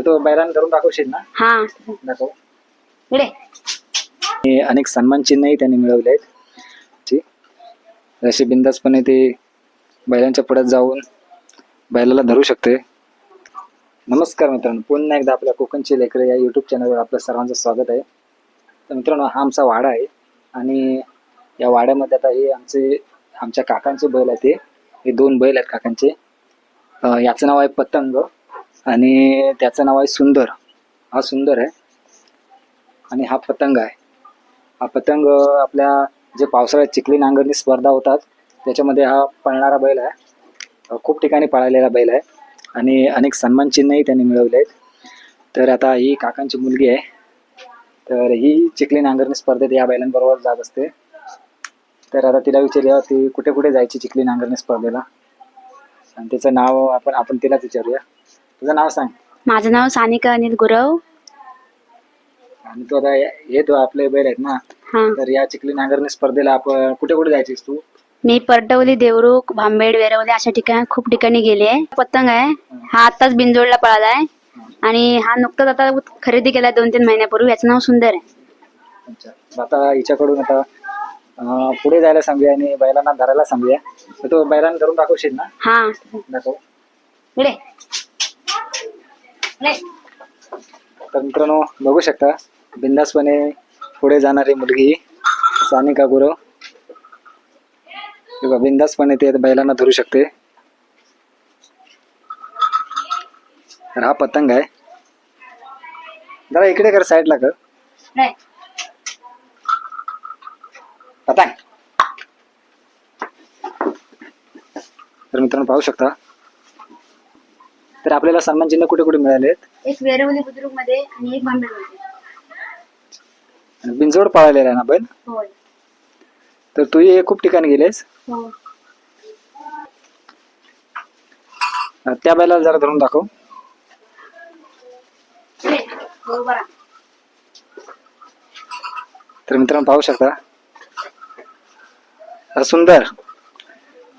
तो बैलांना धरून दाखवशील ना? हा. दाखव. इकडे. आणि अनेक सन्मान चिन्हही त्यांनी मिळवले आहेत. जसे बिंदासपणे ते बैलांच्या पुढ्यात जाऊन बैलाला धरू शकते. नमस्कार मित्रांनो. पुन्हा एकदा आपल्या कोकणची लेकरं या यूट्यूब चॅनलवर आपलं सर्वांचं स्वागत आहे. तर मित्रांनो हा आमचा वाडा आहे आणि या वाड्यामध्ये आता हे आमचे आमच्या काकांचे बैल आहेत ते हे दोन बैल आहेत काकांचे. अं, याचं नाव आहे पतंग. आणि त्याचं नाव आहे सुंदर. हा सुंदर आहे. आणि हा पतंग आहे. हा पतंग आपल्या जे पावसाळ्यात चिखली नांगरणी स्पर्धा होतात त्याच्यामध्ये हा पळणारा बैल आहे. खूप ठिकाणी पळालेला बैल आहे. आणि अनेक सन्मान चिन्हही त्यांनी मिळवले आहेत. तर आता ही काकांची मुलगी आहे. तर ही चिखली नांगरणी स्पर्धेत या बैलांबरोबर जात असते. तर आता तिला विचारूया ती कुठे कुठे जायची चिखली नांगरणी स्पर्धेला? आणि तिचं नाव आपण आपण तिलाच विचारूया. तुझं नाव सांग. माझं नाव सानिका अनिल गुरव. आणि तू आता हे तो आपले बैल आहेत ना? हा. तर या चिखली नांगरणी स्पर्धेला आपण कुठे कुठे जायचीस तू? मी परटवली देवरुख भांबेड वेरवली अशा ठिकाणी खूप ठिकाणी गेले आहे. पतंग आहे. हा आताच बिंजोडला पळालाय. आणि हा नुकताच आता खरेदी केलाय दोन तीन महिन्यापूर्वी. याचं नाव सुंदर आहे. अच्छा. आता हिच्याकडून आता अं, पुढे जायला सांगूया आणि बैलांना धरायला सांगूया. तर तो बैलांना धरून दाखवशील ना? हा. दाखव. इकडे. तर मित्रांनो बघू शकता बिंदासपणे पुढे जाणारी मुलगी सानिका गुरव बिंदासपणे ते बैलांना धरू शकते. तर हा पतंग आहे. जरा इकडे कर साईडला कर. पतंग. तर मित्रांनो पाहू शकता तर आपल्याला सन्मान चिन्ह कुठे कुठे मिळाले एक वेरवली बुद्रुकमध्ये आणि एक भांबेडमध्ये आणि बिंजोड पाळलेला आहे ना बैल? होय. तर तू हे खूप ठिकाणी गेलेस. हो. त्या बैलाला जरा धरून दाखव. आहे. तर मित्रांनो पाहू शकता. हा सुंदर.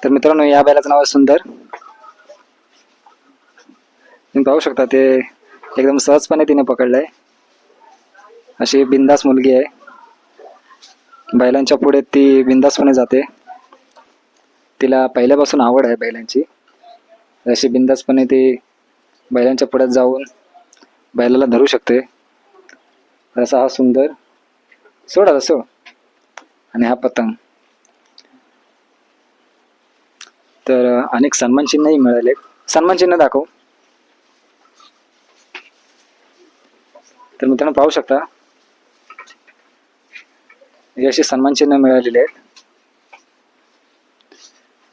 तर मित्रांनो या बैलाचं नाव आहे सुंदर. तुम्ही पाहू शकता ते एकदम सहजपणे तिने पकडलंय. अशी बिंदास मुलगी आहे. बैलांच्या पुढे ती बिंदासपणे जाते. तिला पहिल्यापासून आवड आहे बैलांची. अशी बिंदासपणे ती बैलांच्या पुढ्यात जाऊन बैलाला धरू शकते. असा हा सुंदर सोड आता सोड. आणि हा पतंग. तर अनेक सन्मान चिन्हही मिळाले सन्मान चिन्ह दाखव. तर मित्रांनो पाहू शकता. हे असे सन्मान चिन्ह मिळालेले आहेत.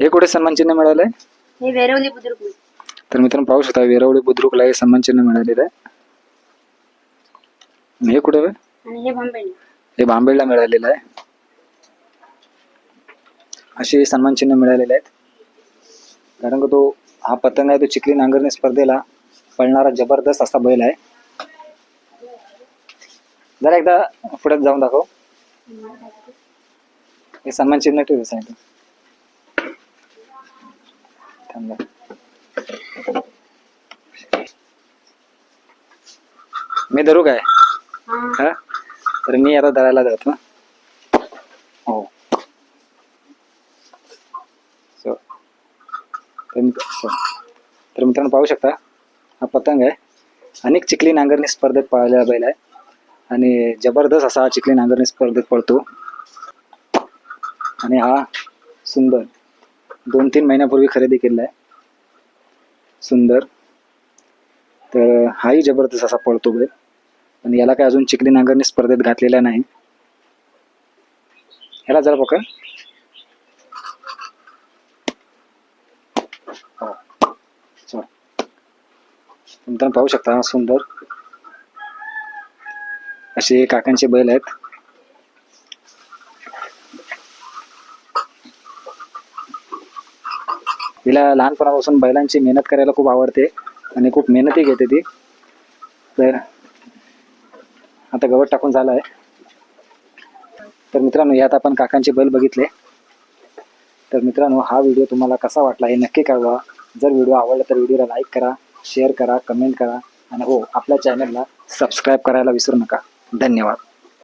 हे कुठे सन्मान चिन्ह मिळालंय? हे वेरवली बुद्रुक. तर मित्रांनो पाहू शकता वेरवली बुद्रुकला हे सन्मान चिन्ह मिळालेलं आहे. हे कुठे हे भांबेड हे बांबेडला मिळालेलं आहे. असे सन्मान चिन्ह मिळालेले आहेत. कारण का तो हा पतंग आहे तो चिखली नांगरणी स्पर्धेला पळणारा जबरदस्त असा बैल आहे. जरा एकदा पुढे जाऊन दाखव. हे सन्मान चिन्ह ठेव सांगितलं. मी धरू काय? हा. तर मी आता धरायला जातो हो. तर मित्रांनो पाहू शकता हा पतंग आहे. अनेक चिखली नांगरणी स्पर्धेत पळालेला बैल आहे. आणि जबरदस्त असा हा चिखली नांगरणी स्पर्धेत पडतो आणि हा सुंदर दोन तीन महिन्यापूर्वी खरेदी केलेला आहे. सुंदर. तर हाही जबरदस्त असा पळतो बैल. पण याला काय अजून चिखली नांगरणी स्पर्धेत घातलेला नाही. ह्याला जरा पकड. हो. मित्रांनो पाहू शकता हा सुंदर. असे काकांचे बैल आहेत. तिला लहानपणापासून बैलांची मेहनत करायला खूप आवडते आणि खूप मेहनतही घेते ती. तर आता गवत टाकून झालं आहे. तर मित्रांनो यात आपण काकांचे बैल बघितले. तर मित्रांनो हा व्हिडिओ तुम्हाला कसा वाटला हे नक्की कळवा. जर व्हिडिओ आवडला तर व्हिडिओला लाईक करा शेअर करा कमेंट करा. आणि हो आपल्या चॅनलला सबस्क्राईब करायला विसरू नका. धन्यवाद.